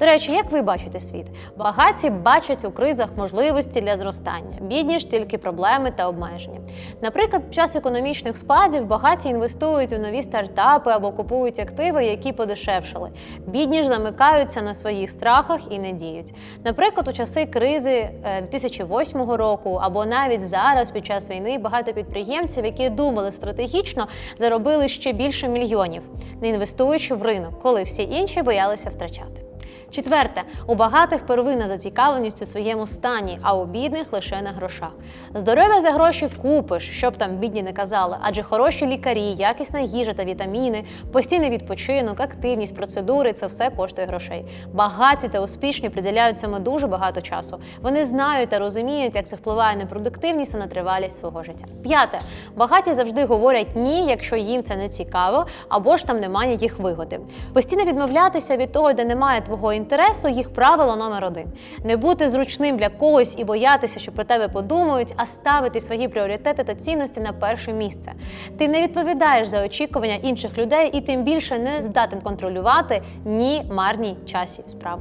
До речі, як ви бачите світ? Багаті бачать у кризах можливості для зростання, бідні ж тільки проблеми та обмеження. Наприклад, під час економічних спадів багаті інвестують у нові стартапи або купують активи, які подешевшали. Бідні ж замикаються на своїх страхах і не діють. Наприклад, у часи кризи е, 2008 року або навіть зараз, під час війни, багато підприємців, які думали стратегічно, заробили ще більше мільйонів, не інвестуючи в ринок, коли всі інші боялися втрачати. Четверте, у багатих первинна зацікавленість у своєму стані, а у бідних лише на грошах. Здоров'я за гроші купиш, щоб там бідні не казали, адже хороші лікарі, якісна їжа та вітаміни, постійний відпочинок, активність, процедури це все коштує грошей. Багаті та успішні приділяють цьому дуже багато часу. Вони знають та розуміють, як це впливає на продуктивність та на тривалість свого життя. П'яте, багаті завжди говорять ні, якщо їм це не цікаво, або ж там немає їх вигоди. Постійно відмовлятися від того, де немає твого інтересу, їх правило номер один: не бути зручним для когось і боятися, що про тебе подумають, а ставити свої пріоритети та цінності на перше місце. Ти не відповідаєш за очікування інших людей і тим більше не здатен контролювати ні марній часі справи.